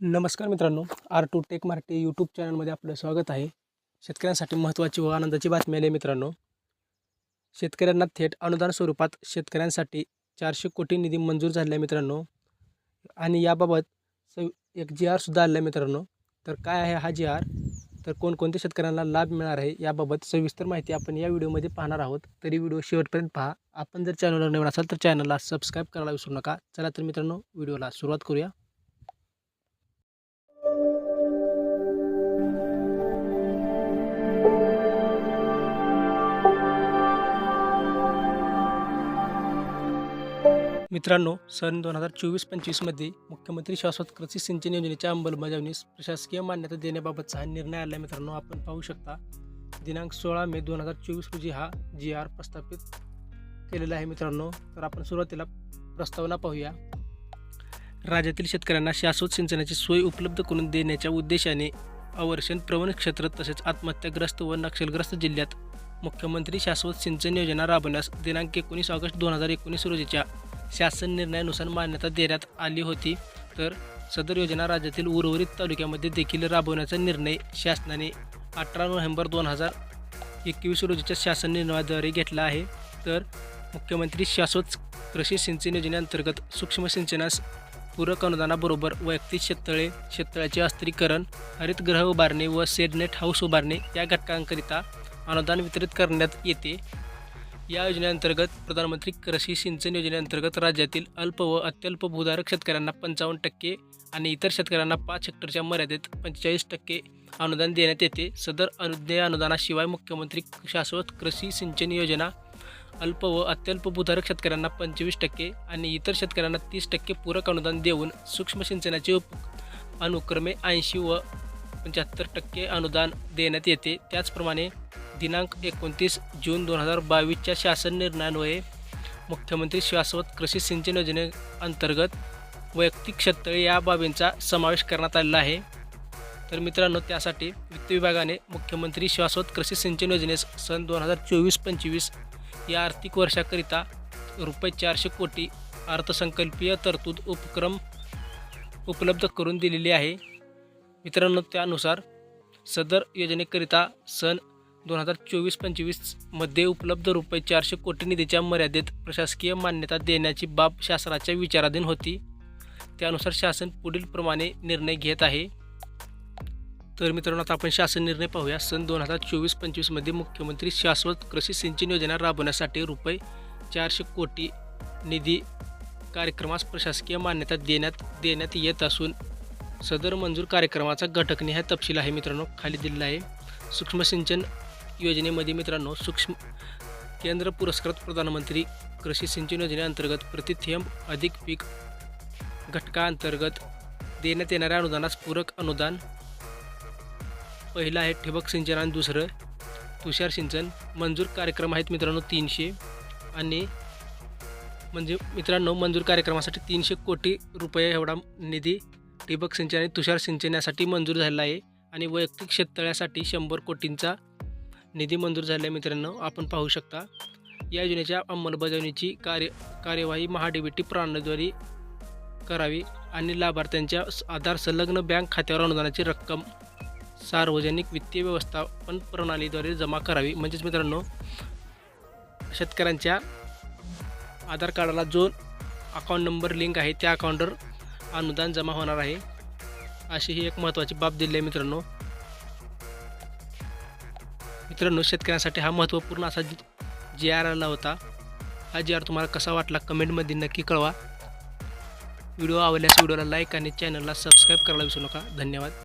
नमस्कार मित्रांनो R two tech Marathi YouTube चॅनलमध्ये आपलं स्वागत आहे. शेतकऱ्यांसाठी महत्त्वाची व आनंदाची बातमी आली आहे मित्रांनो. शेतकऱ्यांना थेट अनुदान स्वरूपात शेतकऱ्यांसाठी चारशे कोटी निधी मंजूर झालेला आहे मित्रांनो. आणि याबाबत स एक जी आरसुद्धा आलेला आहे मित्रांनो. तर काय आहे हा जी आर तर कोणकोणत्या शेतकऱ्यांना लाभ मिळणार आहे याबाबत सविस्तर माहिती आपण या व्हिडिओमध्ये पाहणार आहोत. तरी व्हिडिओ शेवटपर्यंत पहा. आपण जर चॅनलवर नवीन असाल तर चॅनलला सबस्क्राईब करायला विसरू नका. चला तर मित्रांनो व्हिडिओला सुरुवात करूया. मित्रांनो सन दोन हजार चोवीस पंचवीसमध्ये मुख्यमंत्री शाश्वत कृषी सिंचन योजनेच्या अंमलबजावणीस प्रशासकीय मान्यता देण्याबाबतचा हा निर्णय आला. मित्रांनो आपण पाहू शकता दिनांक सोळा मे दोन हजार चोवीस रोजी हा जी आर प्रस्थापित केलेला आहे मित्रांनो. तर आपण सुरुवातीला प्रस्तावना पाहूया. राज्यातील शेतकऱ्यांना शाश्वत सिंचनाची सोय उपलब्ध करून देण्याच्या उद्देशाने अवर्षण प्रवण क्षेत्र तसेच आत्महत्याग्रस्त व नक्षलग्रस्त जिल्ह्यात मुख्यमंत्री शाश्वत सिंचन योजना राबवण्यास दिनांक एकोणीस ऑगस्ट दोन हजार एकोणीस रोजीच्या शासन निर्णयानुसार मान्यता देण्यात आली होती. तर सदर योजना राज्यातील उर्वरित तालुक्यामध्ये देखील राबवण्याचा निर्णय शासनाने अठरा नोव्हेंबर दोन हजार एकवीस रोजीच्या शासन निर्णयाद्वारे घेतला आहे. तर मुख्यमंत्री शाश्वत कृषी सिंचन योजनेअंतर्गत सूक्ष्म सिंचनास पूरक अनुदानाबरोबर वैयक्तिक शेततळे शेततळ्याचे अस्त्रीकरण हरितगृह उभारणे व सेडनेट हाऊस उभारणे या घटकांकरिता अनुदान वितरित करण्यात येते. या योजनेअंतर्गत प्रधानमंत्री कृषी सिंचन योजनेअंतर्गत राज्यातील अल्प व अत्यल्प भूधारक शेतकऱ्यांना पंचावन्न टक्के आणि इतर शेतकऱ्यांना पाच हेक्टरच्या मर्यादेत पंचेचाळीस टक्के अनुदान देण्यात येते. सदर अनुज्ञेय अनुदानाशिवाय मुख्यमंत्री शाश्वत कृषी सिंचन योजना अल्प व अत्यल्प भूधारक शेतकऱ्यांना पंचवीस टक्के आणि इतर शेतकऱ्यांना तीस टक्के पूरक अनुदान देऊन सूक्ष्म सिंचनाचे उप अनुक्रमे ऐंशी व पंच्याहत्तर टक्के अनुदान देण्यात येते. त्याचप्रमाणे दिनांक एकोणतीस जून दोन हजार बावीसच्या शासन निर्णयान्वये मुख्यमंत्री शाश्वत कृषी सिंचन योजनेअंतर्गत वैयक्तिक शेततळे या बाबींचा समावेश करण्यात आलेला आहे. तर मित्रांनो त्यासाठी वित्त विभागाने मुख्यमंत्री शाश्वत कृषी सिंचन योजनेस सन दोन हजार चोवीस पंचवीस या आर्थिक वर्षाकरिता रुपये चारशे कोटी अर्थसंकल्पीय तरतूद उपक्रम उपलब्ध करून दिलेली आहे. मित्रांनो त्यानुसार सदर योजनेकरिता सन दोन हजार चोवीस पंचवीसमध्ये उपलब्ध रुपये चारशे कोटी निधीच्या मर्यादेत प्रशासकीय मान्यता देण्याची बाब शासनाच्या विचाराधीन होती. त्यानुसार शासन पुढील प्रमाणे निर्णय घेत आहे. तर मित्रांनो आता आपण शासन निर्णय पाहूया. सन दोन हजार चोवीस पंचवीसमध्ये मुख्यमंत्री शाश्वत कृषी सिंचन योजना राबवण्यासाठी रुपये चारशे कोटी निधी कार्यक्रमास प्रशासकीय मान्यता देण्यात देण्यात येत असून सदर मंजूर कार्यक्रमाचा घटकने हा तपशील आहे मित्रांनो. खाली दिलेला आहे. सूक्ष्म सिंचन योजनेमध्ये मित्रांनो सूक्ष्म केंद्र पुरस्कृत प्रधानमंत्री कृषी सिंचन योजनेअंतर्गत प्रतिथेंब अधिक पीक घटकाअंतर्गत देण्यात येणाऱ्या अनुदानास पूरक अनुदान. पहिलं आहे ठिबक सिंचन आणि दुसरं तुषार सिंचन. मंजूर कार्यक्रम आहेत मित्रांनो तीनशे आणि म्हणजे मित्रांनो मंजूर कार्यक्रमासाठी तीनशे कोटी रुपये एवढा निधी ठिबक सिंचन आणि तुषार सिंचन यासाठी मंजूर झालेला आहे. आणि वैयक्तिक शेततळ्यासाठी शंभर कोटींचा निधी मंजूर झाला आहे मित्रांनो आपण पाहू शकता या योजनेच्या अंमलबजावणीची कार्य कार्यवाही महाडीबीटी प्रणालीद्वारे करावी आणि लाभार्थ्यांच्या आधार संलग्न बँक खात्यावर अनुदानाची रक्कम सार्वजनिक वित्तीय व्यवस्थापन प्रणालीद्वारे जमा करावी. म्हणजेच मित्रांनो शेतकऱ्यांच्या आधार कार्डाला जो अकाउंट नंबर लिंक आहे त्या अकाउंटवर अनुदान जमा होणार आहे. अशी ही एक महत्त्वाची बाब दिली आहे मित्रांनो. मित्रांनो शेतकऱ्यांसाठी हा महत्त्वपूर्ण असा जी आर आला होता. हा जी आर तुम्हाला कसा वाटला कमेंटमध्ये नक्की कळवा. व्हिडिओ आवडल्यास व्हिडिओला लाईक आणि चॅनलला सबस्क्राईब करायला विसरू नका. धन्यवाद.